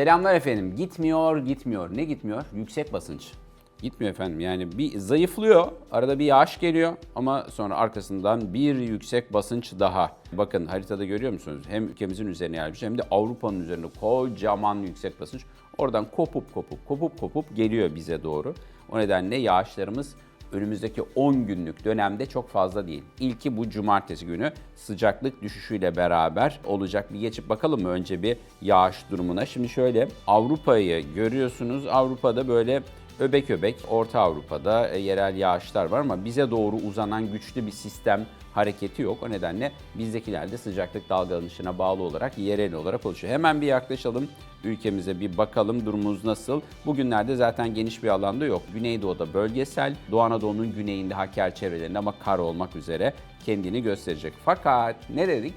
Selamlar efendim. Gitmiyor, gitmiyor. Ne gitmiyor? Yüksek basınç. Gitmiyor efendim. Yani bir zayıflıyor. Arada bir yağış geliyor ama sonra arkasından bir yüksek basınç daha. Bakın haritada görüyor musunuz? Hem ülkemizin üzerine yerleşmiş hem de Avrupa'nın üzerinde kocaman yüksek basınç. Oradan kopup kopup kopup kopup geliyor bize doğru. O nedenle yağışlarımız önümüzdeki 10 günlük dönemde çok fazla değil. İlki bu cumartesi günü sıcaklık düşüşüyle beraber olacak. Bir geçip bakalım mı önce bir yağış durumuna. Şimdi şöyle Avrupa'yı görüyorsunuz. Avrupa'da böyle öbek öbek Orta Avrupa'da e, yerel yağışlar var ama bize doğru uzanan güçlü bir sistem hareketi yok. O nedenle bizdekiler de sıcaklık dalgalanışına bağlı olarak yerel olarak oluşuyor. Hemen bir yaklaşalım ülkemize bir bakalım durumumuz nasıl. Bugünlerde zaten geniş bir alanda yok. Güneydoğu'da bölgesel, Doğu Anadolu'nun güneyinde Hakkari çevrelerinde ama kar olmak üzere kendini gösterecek. Fakat ne dedik?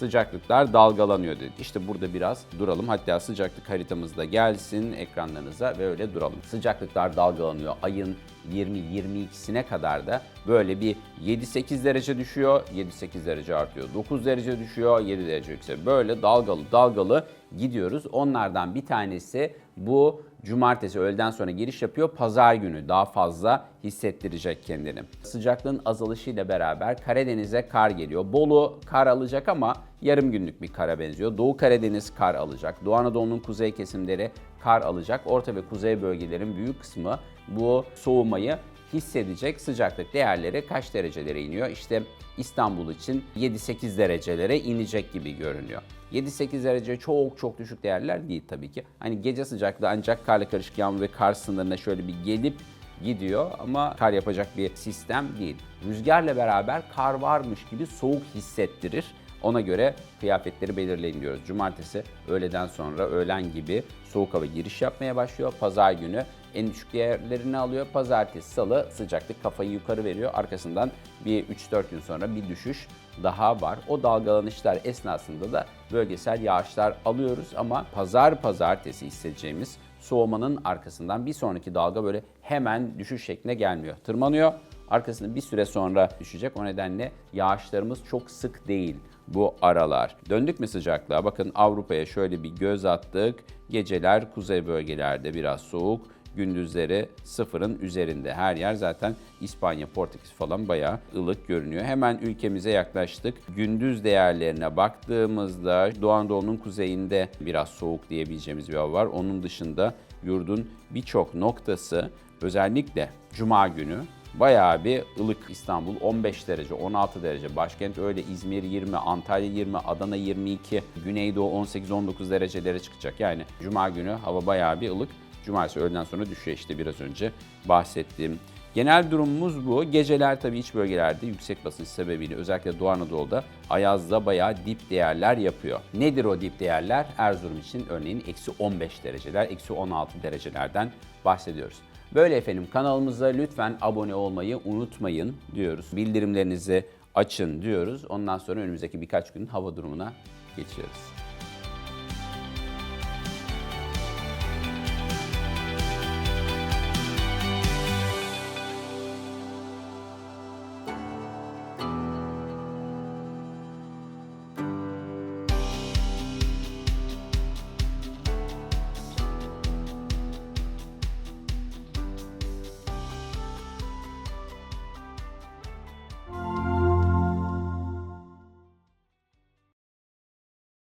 Sıcaklıklar dalgalanıyor dedik. İşte burada biraz duralım. Hatta sıcaklık haritamız da gelsin ekranlarınıza ve öyle duralım. Sıcaklıklar dalgalanıyor. Ayın 20-22'sine kadar da böyle bir 7-8 derece düşüyor, 7-8 derece artıyor. 9 derece düşüyor, 7 derece yükseliyor. Böyle dalgalı dalgalı gidiyoruz. Onlardan bir tanesi bu cumartesi öğleden sonra giriş yapıyor. Pazar günü daha fazla hissettirecek kendini. Sıcaklığın azalışıyla beraber Karadeniz'e kar geliyor. Bolu kar alacak ama yarım günlük bir kara benziyor. Doğu Karadeniz kar alacak. Doğu Anadolu'nun kuzey kesimleri kar alacak. Orta ve kuzey bölgelerin büyük kısmı bu soğumayı hissedecek sıcaklık değerleri kaç derecelere iniyor? İşte İstanbul için 7-8 derecelere inecek gibi görünüyor. 7-8 derece çok çok düşük değerler değil tabii ki. Hani gece sıcaklığı ancak karla karışık yağmur ve kar sınırına şöyle bir gelip gidiyor ama kar yapacak bir sistem değil. Rüzgarla beraber kar varmış gibi soğuk hissettirir. Ona göre kıyafetleri belirleyin diyoruz. Cumartesi öğleden sonra öğlen gibi soğuk hava giriş yapmaya başlıyor. Pazar günü en düşük değerlerini alıyor. Pazartesi, salı sıcaklık kafayı yukarı veriyor. Arkasından bir 3-4 gün sonra bir düşüş daha var. O dalgalanışlar esnasında da bölgesel yağışlar alıyoruz ama pazar pazartesi hissedeceğimiz soğumanın arkasından bir sonraki dalga böyle hemen düşüş şekline gelmiyor. Tırmanıyor, arkasında bir süre sonra düşecek. O nedenle yağışlarımız çok sık değil bu aralar. Döndük mü sıcaklığa? Bakın Avrupa'ya şöyle bir göz attık. Geceler kuzey bölgelerde biraz soğuk. Gündüzleri sıfırın üzerinde. Her yer zaten İspanya, Portekiz falan bayağı ılık görünüyor. Hemen ülkemize yaklaştık. Gündüz değerlerine baktığımızda Doğu Anadolu'nun kuzeyinde biraz soğuk diyebileceğimiz bir hava var. Onun dışında yurdun birçok noktası özellikle Cuma günü Bayağı bir ılık İstanbul 15 derece, 16 derece. Başkent öyle İzmir 20, Antalya 20, Adana 22, Güneydoğu 18-19 derecelere çıkacak. Yani Cuma günü hava bayağı bir ılık. Cumartesi öğleden sonra düşüyor işte biraz önce bahsettiğim. Genel durumumuz bu. Geceler tabii iç bölgelerde yüksek basınç sebebiyle özellikle Doğu Anadolu'da Ayaz'da bayağı dip değerler yapıyor. Nedir o dip değerler? Erzurum için örneğin eksi 15 dereceler, eksi 16 derecelerden bahsediyoruz. Böyle efendim kanalımıza lütfen abone olmayı unutmayın diyoruz. Bildirimlerinizi açın diyoruz. Ondan sonra önümüzdeki birkaç gün hava durumuna geçiyoruz.